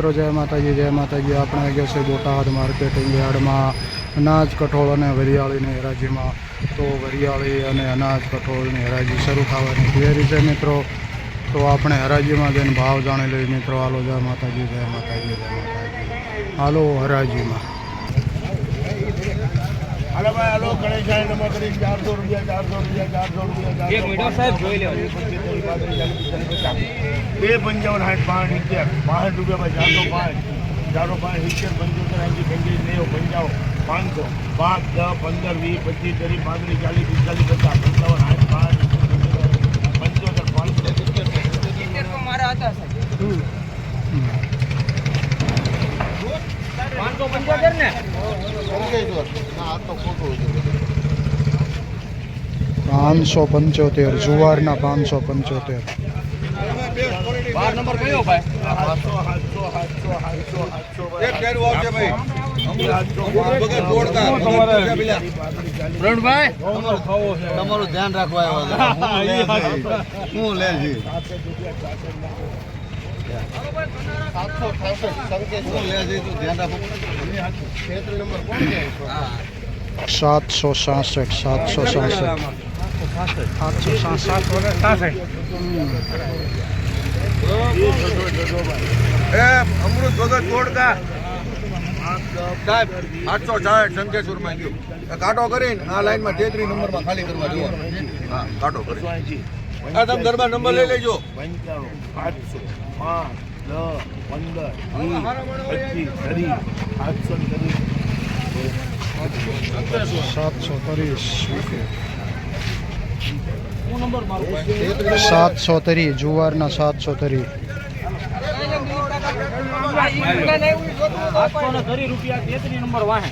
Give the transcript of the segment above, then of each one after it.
મિત્રો, જય માતાજી જય માતાજી. આપણે આવી ગયા છે બોટાદ માર્કેટિંગ યાર્ડમાં અનાજ કઠોળ અને વરિયાળીની હરાજીમાં. તો વરિયાળી અને અનાજ કઠોળની હરાજી શરૂ થવાની તૈયારી છે, મિત્રો. તો આપણે હરાજીમાં જઈને ભાવ જાણી લઈએ. મિત્રો, હાલો, જય માતાજી જય માતાજી જય માતાજી. હાલો, હરાજીમાં. ભાઈ હાલો ગણેશ સાહેબ કરી ચારસો રૂપિયા ચારસો રૂપિયા ચારસો રૂપિયા એક મિનિટ સાહેબ જોઈ લેવા બે પંચાવન સાઠ પાંચ સિત્તેર. પાંસઠ રૂપિયા ભાઈ ચારસો પાંચ. ચારસો પાંચ સિત્તેર પંચોતેર એસી પંચાવીસ નેવું પંચાવન પાંચસો. પાંચ દસ પંદર વીસ પચીસ ત્રીસ પાંત્રીસ ચાલીસ પિસ્તાલીસ પચાસ પંચાવન સાઠ પાંચ પંચોતેર પાંચસો મારા હતા સાહેબ પાંચસો પંચોતેર ને પાંચસો પંચોતેર જુવારના પાંચસો પંચોતેર. બાર નંબર કયો ભાઈ? સાતસો સાતસો સાતસો સાતસો સાતસો એક ફેરવું આવશે ભાઈ. સાતસો વગર તોડતા. પ્રવીણભાઈ તમારું ધ્યાન રાખવા આવ્યો હું લે છે હું લે છે તું ધ્યાન રાખો સાતસો સાસઠ સાતસો સાસઠ સાતસો સાસઠ એ અમૃત વગર તોડતા સાહેબ આઠસો સાઠ શંકેશ્વરમાં ગયું આ કાંટો કરીને આ લાઈનમાં તેત્રીસ નંબરમાં ખાલી કરવા જુઓ હા કાંટો કરી આ તમે દરબાર નંબર લઈ લેજો. પંચાણું પાંચસો પાંચ દસ પંદર પચીસ ત્રીસ ને ત્રીસ સાતસો ત્રીસ સાતસો ત્રીસ જુવારના સાતસો ત્રીસ રૂપિયા તેત્રી નંબર વાહે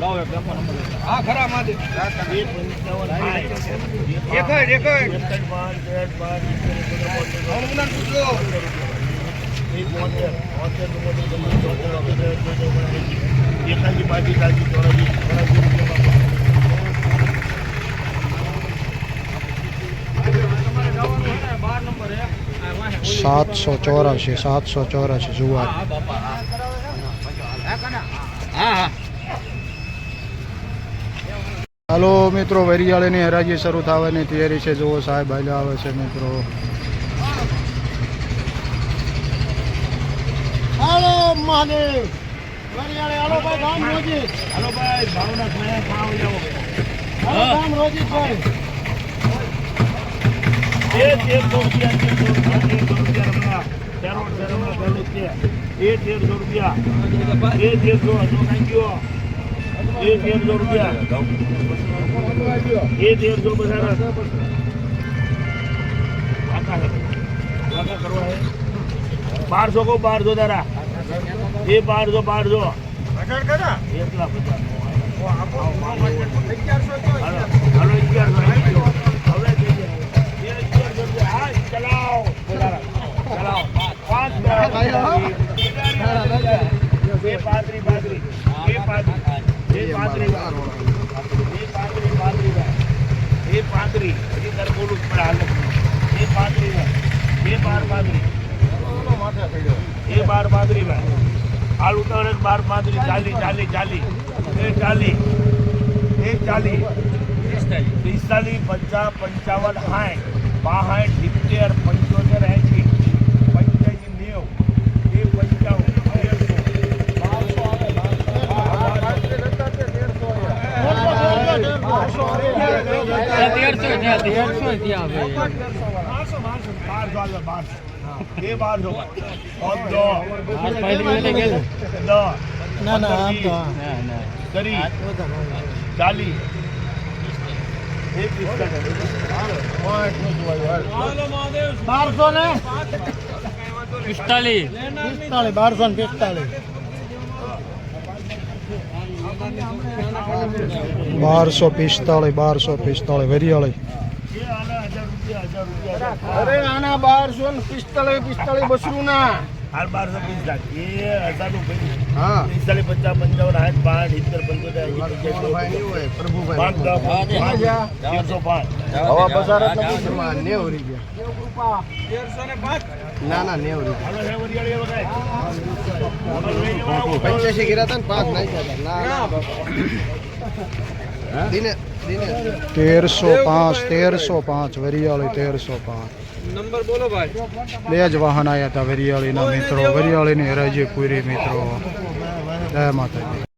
લાવ એક નંબર હા ખરા માદે. એક જ એક જ એકસઠ પાંચ ત્રેસઠ પાંચ એક સાતસો ચોરાશી સાતસો ચોરાશી જુવાર. હા બાપા હા હા હાલો મિત્રો વરિયાળીની હરાજી શરૂ થવાની તૈયારી છે. જુઓ સાહેબ હાલ્યા આવે છે મિત્રો. હાલો મહાદેવ. વરિયાળે હાલો ભાઈ ગામ રોજી. હાલો ભાઈ ભાવના ખાવ જાઓ ગામ રોજી ભાઈ. એ તેરસો રૂપિયા રૂપિયા રૂપિયા રમણા તેરો તેરોના પહેલું છે એ તેરસો રૂપિયા એ તેરસો હજુ કાંઈ ગયો એ તેરસો રૂપિયા એ તેરસો બધા બારસો કહું બારસો તારા એ બારસો બારસો એટલા બધા હાલો હાલો અગિયારસો હવે થઈ જાય. એ અગિયારસો રૂપિયા. હા, ચલાવો વધારા. ચલાવો. પાંચ બે પાંત્રી પાંત્રી બે પાંત્રી બે પાંત્રી બે પાંત્રી પાંત્રી બે પાંત્રી હજી તારે બોલવું જ પડે હાલો બે પાંત્રી બે બાર પાંત્રી એ બાર ભાઈ હાલ ઉતાવળ બાર ચાલી ચાલી ચાલી એ ચાલી એ ચાલી પિસ્તાલીસ પચાસ પંચાવન સાઠ બાસઠ સિત્તેર પંચોતેર એંશી પંચ્યાસી નેવું એ પંચાવન બારસો ના ના કરી. ચાલી બારસો ને? પિસ્તાલીસ. પિસ્તાલીસ બારસો ને પિસ્તાલીસ. બારસો પિસ્તાળીસ વરિયાળી. અરે આના બારસો ને પિસ્તાલીસ પિસ્તાલીસ બસરું ના. હાલ બારસો પિસ્તાલીસ. એ હજારનું હા. પચાસ પંચાવન સાઠ પાંચ પંચોતેર પંચ્યાસી, પ્રભુભાઈ. પાંચ રૂપિયા. ના ના રૂપિયા. હતા ને નાખ્યા હતા દિને દિને તેરસો પાંચ તેરસો પાંચ વરિયાળી તેરસો પાંચ. નંબર બોલો ભાઈ. બે જ વાહન આવ્યા હતા વરિયાળીના મિત્રો. વરિયાળીની હરાજી પૂરી મિત્રો. જય માતાજી.